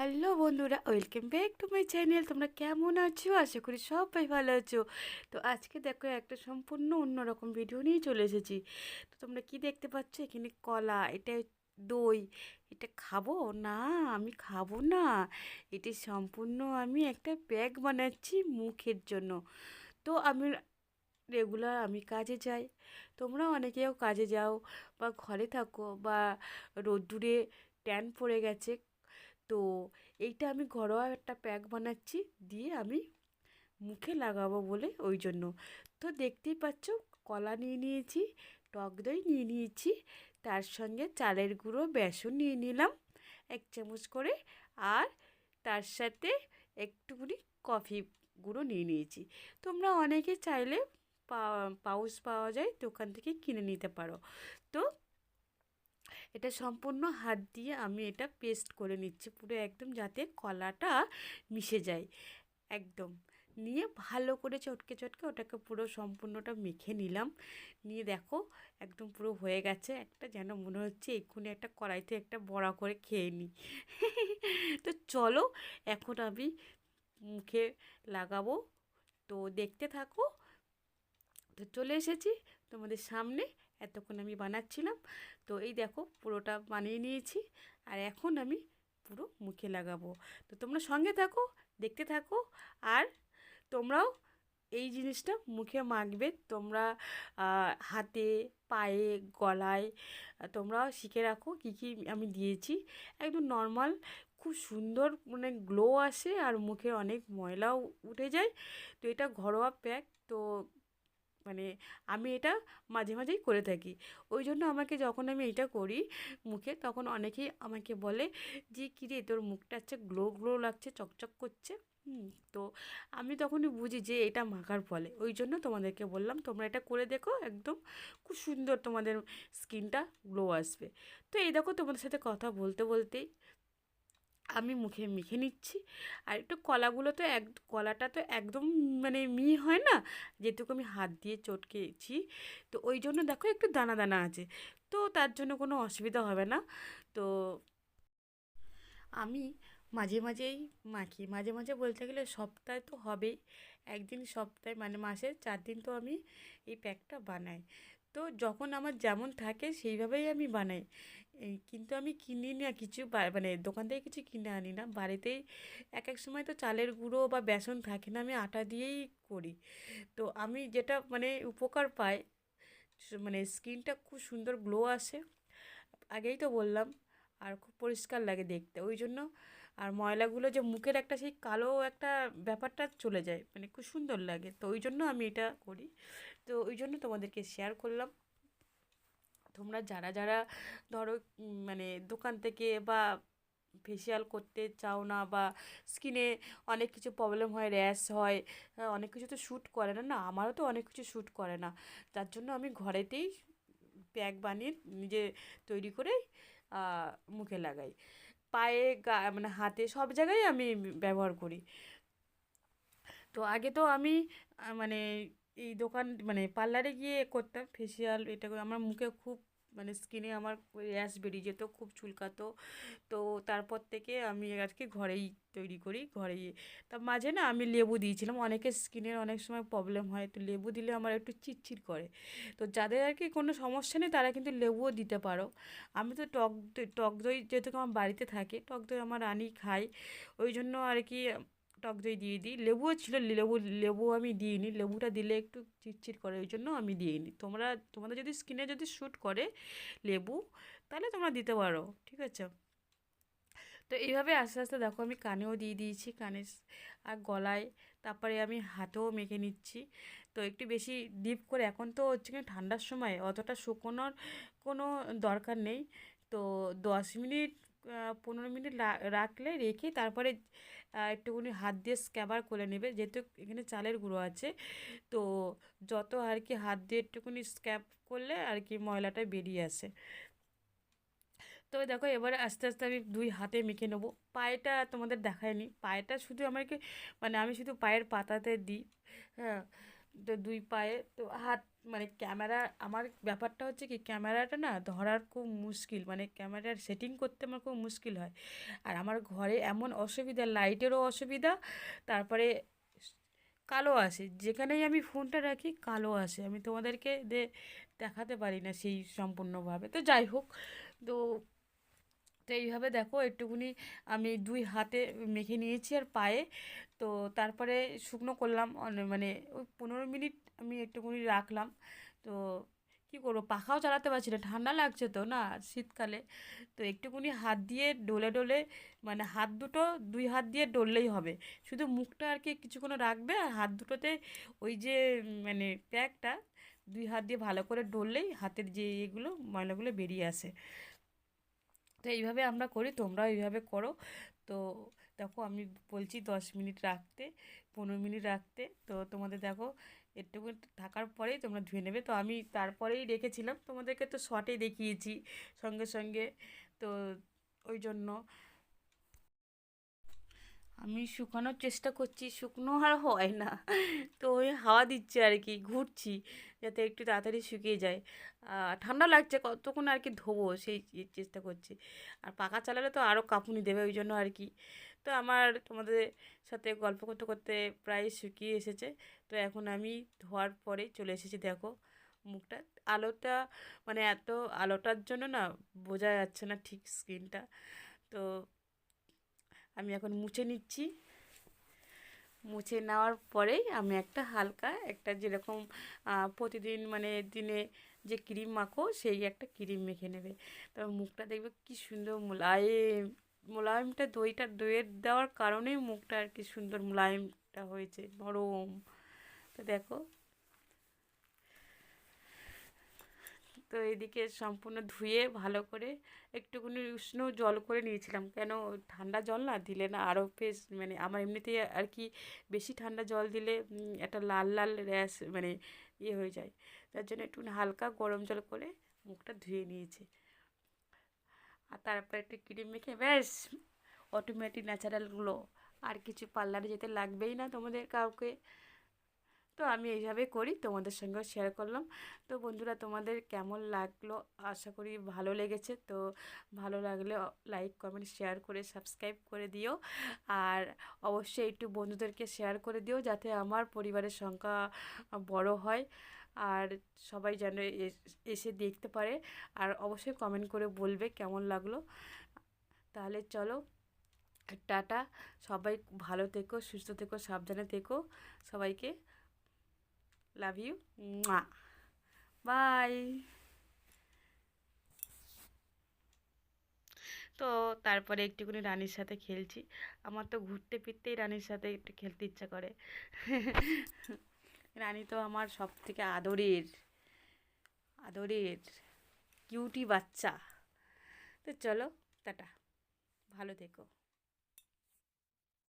Hello বন্ধুরা, welcome back to my channel. তোমরা কেমন আছো? আশা করি সবাই ভালো আছো। তো আজকে দেখো, একটা সম্পূর্ণ অন্যরকম ভিডিও নিয়ে চলে এসেছি। তো তোমরা কি দেখতে পাচ্ছ? এখানে কলা, এটা দই, এটা খাব? না, আমি খাব না। এটি সম্পূর্ণ আমি একটা ব্যাগ বানাচ্ছি মুখের জন্য। তো আমি রেগুলার আমি কাজে যাই। তোমরা অনেকেও কাজে যাও বা ঘরে থাকো বা রোদ্দুরে ট্যান পড়ে গেছে তো এইটা আমি ঘরোয়া একটা প্যাক বানাচ্ছি, দিয়ে আমি মুখে লাগাবো বলে ওই জন্য। তো দেখতেই পাচ্ছ, কলা নিয়ে নিয়েছি, টক দই নিয়ে নিয়েছি, তার সঙ্গে চালের গুঁড়ো, বেসন নিয়ে নিলাম এক চামচ করে, আর তার সাথে একটুখানি কফি গুঁড়ো নিয়ে নিয়েছি। তোমরা অনেকে চাইলে পাউচ পাওয়া যায়, দোকান থেকে কিনে নিতে পারো। তো এটা সম্পূর্ণ হাত দিয়ে আমি এটা পেস্ট করে নিচ্ছি পুরো একদম যাতে কলাটা মিশে যায়। একদম। নিয়ে ভালো করে চটকে চটকে ওটাকে পুরো সম্পূর্ণটা মেখে নিলাম। নিয়ে দেখো একদম পুরো হয়ে গেছে। একটা যেন মনে হচ্ছে এক্ষুনি একটা কড়াইতে একটা বড়া করে খেয়ে নিই। তো চলো এখন আমি মুখে লাগাবো। তো দেখতে থাকো। তো চলে এসেছি তোমাদের সামনে। এতক্ষণ আমি বানাচ্ছিলাম। তো এই দেখো পুরোটা বানিয়ে নিয়েছি। আর এখন আমি পুরো মুখে লাগাবো। তো তোমরা সঙ্গে থাকো, দেখতে থাকো, আর তোমরাও এই জিনিসটা মুখে মাখবে। তোমরা হাতে, পায়ে, গলায়, তোমরাও শিখে রাখো কী কী আমি দিয়েছি। একদম নর্মাল, খুব সুন্দর মানে গ্লো আসে আর মুখে অনেক ময়লাও উঠে যায়। তো এটা ঘরোয়া প্যাক তো মানে আমি এটা মাঝে মাঝেই করে থাকি। ওই জন্য আমাকে যখন আমি এটা করি মুখে তখন অনেকেই আমাকে বলে যে কিরে তোর মুখটা হচ্ছে গ্লো গ্লো লাগছে, চকচক করছে? তো আমি তখনই বুঝি যে, এটা মাখার ফলে। ওই জন্য তোমাদেরকে বললাম, তোমরা এটা করে দেখো, একদম খুব সুন্দর তোমাদের স্কিনটা গ্লো আসবে। তো এই দেখো তোমাদের সাথে কথা বলতে, বলতেই আমি মুখে মেখে নিচ্ছি। আর একটু কলাগুলো তো এক, কলাটা তো একদম মানে মি হয় না, যেটুকু আমি হাত দিয়ে চটকেছি। তো ওই জন্য দেখো একটু দানা দানা আছে। তো তার জন্য কোনো অসুবিধা হবে না। তো আমি মাঝে মাঝেই মাখি। মাঝে মাঝে বলতে গেলে সপ্তাহে তো হবেই। একদিন সপ্তাহে মানে মাসে চার দিন তো আমি এই প্যাকটা বানাই। তো যখন আমার যেমন থাকে সেইভাবেই আমি বানাই। কিন্তু আমি কিনি না, কিছু মানে দোকান থেকে কিছু কিনে আনি না। বাড়িতেই এক এক সময় তো চালের গুঁড়ো বা বেসন থাকে না, আমি আটা দিয়েই করি। তো আমি যেটা মানে উপকার পাই মানে স্কিনটা খুব সুন্দর গ্লো আসে। আগেই তো বললাম, আর খুব পরিষ্কার লাগে দেখতে। ওই জন্য আর ময়লাগুলো যে মুখের একটা সেই কালো একটা ব্যাপারটা চলে যায় মানে খুব সুন্দর লাগে। তো ওই জন্য আমি এটা করি। তো ওই জন্য তোমাদেরকে শেয়ার করলাম। তোমরা যারা যারা ধরো মানে দোকান থেকে বা ফেসিয়াল করতে চাও না বা স্কিনে অনেক কিছু প্রবলেম হয় র্যাশ হয় অনেক কিছু তো শ্যুট করে না না, আমারও তো অনেক কিছু শ্যুট করে না। তার জন্য আমি ঘরেতেই প্যাক বানিয়ে নিজে তৈরি করে মুখে লাগাই। পায়ে গা মানে হাতে সব জায়গায় আমি ব্যবহার করি। তো আগে তো আমি মানে এই দোকান মানে পার্লারে গিয়ে করতাম ফেসিয়াল এটা করে। আমার মুখে খুব মানে স্কিনে আমার র্যাশ বেরিয়ে যেত, খুব চুলকাতো। তো তারপর থেকে আমি আর কি ঘরেই তৈরি করি, ঘরেই। তা মাঝে না আমি লেবু দিয়েছিলাম অনেকের স্কিনের অনেক সময় প্রবলেম হয়, তো লেবু দিলে আমার একটু চিটচিট করে। তো যাদের আর কি কোনো সমস্যা নেই, তারা কিন্তু লেবুও দিতে পারো। আমি তো টক টক দই যেহেতু আমার বাড়িতে থাকে, টক দই আমার আনি খাই ওই জন্য আর কি টক দই দিয়ে দিই। লেবুও ছিল, লেবু লেবু আমি দিইনি। লেবুটা দিলে একটু চিটচিট করে, ওই জন্য আমি দিইনি। তোমরা, তোমাদের যদি স্কিনে যদি শ্যুট করে লেবু, তাহলে তোমরা দিতে পারো, ঠিক আছে? তো এইভাবে আস্তে আস্তে দেখো আমি কানেও দিয়ে দিয়েছি, কানে আর গলায়। তারপরে আমি হাতেও মেখে নিচ্ছি। তো একটু বেশি ডিপ করে, এখন তো হচ্ছে কি ঠান্ডার সময়, অতটা শুকোনোর কোনো দরকার নেই। তো দশ মিনিট পনেরো মিনিট রাখলে রেখে তারপরে একটুখানি হাত দিয়ে স্ক্যাবার করে নেবে। যেহেতু এখানে চালের গুঁড়ো আছে, তো যত আর কি হাত দিয়ে একটুখানি স্ক্যাব করলে আর কি ময়লাটা বেরিয়ে আসে। তো দেখো, এবারে আস্তে আস্তে আমি দুই হাতে মেখে নেব। পায়েটা তোমাদের দেখায়নি। পায়েটা শুধু আমাকে মানে আমি শুধু পায়ের পাতাতে দিই হ্যাঁ। দুই পায়ে, তো হাত মানে ক্যামেরা, আমার ব্যাপারটা হচ্ছে কি, ক্যামেরাটা না ধরার খুব মুশকিল মানে ক্যামেরার সেটিং করতে আমার খুব মুশকিল হয়। আর আমার ঘরে এমন অসুবিধা, লাইটেরও অসুবিধা, তারপরে কালো আসে, যেখানেই আমি ফোনটা রাখি কালো আসে। আমি তোমাদেরকে দেখাতে পারি না সেই সম্পূর্ণভাবে। তো যাই হোক, তো তো এইভাবে দেখো একটুকুনি আমি দুই হাতে মেখে নিয়েছি আর পায়ে। তো তারপরে শুকনো করলাম মানে ওই পনেরো মিনিট আমি একটুকুনি রাখলাম। তো কী করব, পাখাও চালাতে পারছি না, ঠান্ডা লাগছে তো না শীতকালে। তো একটুকুনি হাত দিয়ে ডলে ডলে মানে হাত দুটো দুই হাত দিয়ে ডললেই হবে। শুধু মুখটা আর কি কিছুক্ষণ রাখবে আর হাত দুটোতে ওই যে মানে প্যাকটা দুই হাত দিয়ে ভালো করে ডললেই হাতের যে এগুলো ময়লাগুলো বেরিয়ে আসে। তো এইভাবে আমরা করি, তোমরাও এইভাবে করো। তো দেখো আমি বলছি দশ মিনিট রাখতে, পনেরো মিনিট রাখতে। তো তোমাদের দেখো একটুকু থাকার পরেই তোমরা ধুয়ে নেবে। তো আমি তারপরেই রেখেছিলাম। তোমাদেরকে তো শর্টেই দেখিয়েছি সঙ্গে সঙ্গে। তো ওই জন্য আমি শুকানোর চেষ্টা করছি, শুকনো আর হয় না। তো ওই হাওয়া দিচ্ছে আর কি, ঘুরছি যাতে একটু তাড়াতাড়ি শুকিয়ে যায়। ঠান্ডা লাগছে, কতক্ষণ আর কি ধোবো সেই চেষ্টা করছি। আর পাখা চালালে তো আরও কাঁপুনি দেবে ওই জন্য আর কি। তো আমার তোমাদের সাথে গল্প করতে করতে প্রায় শুকিয়ে এসেছে। তো এখন আমি ধোয়ার পরে চলে এসেছি, দেখো মুখটা। আলোটা মানে এত আলোটার জন্য না বোঝা যাচ্ছে না ঠিক স্ক্রিনটা তো আমি এখন মুছে নিচ্ছি। মুছে নেওয়ার পরেই আমি একটা হালকা একটা যেরকম প্রতিদিন মানে দিনে যে ক্রিম মাখো সেই একটা ক্রিম মেখে নেবে। তবে মুখটা দেখবে কি সুন্দর মোলায়েম, মোলায়েমটা দইটা দইয়ের দেওয়ার কারণেই মুখটা আর কি সুন্দর মোলায়েমটা হয়েছে, নরম। তো দেখো তো এদিকে সম্পূর্ণ ধুয়ে ভালো করে একটুখানি উষ্ণ জল করে নিয়েছিলাম। কেন ঠান্ডা জল না দিলে না আরও বেশ মানে আমার এমনিতেই আর কি বেশি ঠান্ডা জল দিলে একটা লাল লাল র্যাশ মানে ইয়ে হয়ে যায়। তার জন্য একটু হালকা গরম জল করে মুখটা ধুয়ে নিয়েছি। আর তারপর একটু ক্রিম মেখে ব্যাস অটোমেটিক ন্যাচারাল গ্লো আর কিছু পার্লারে যেতে লাগবেই না তোমাদের কাউকে। তো আমি এইভাবে করি, তোমাদের সঙ্গেও শেয়ার করলাম। তো বন্ধুরা, তোমাদের কেমন লাগল? আশা করি ভালো লেগেছে। তো ভালো লাগলে লাইক কমেন্ট শেয়ার করে সাবস্ক্রাইব করে দিও। আর অবশ্যই একটু বন্ধুদেরকে শেয়ার করে দিও, যাতে আমার পরিবারের সংখ্যা বড় হয়। আর সবাই যেন এস- দেখতে পারে। আর অবশ্যই কমেন্ট করে বলবে কেমন লাগল। তাহলে চলো, টাটা। সবাই ভালো থেকো, সুস্থ থেকো, সাবধানে থেকো সবাইকে। লাভ ইউ বাই তো তারপরে একটুখানি রানীর সাথে খেলছি। আমার তো ঘুরতে ফিরতেই রানীর সাথে একটু খেলতে ইচ্ছা করে। রানী তো আমার সব থেকে আদরের আদরের কিউটি বাচ্চা। তো চলো টাটা। ভালো থেকো।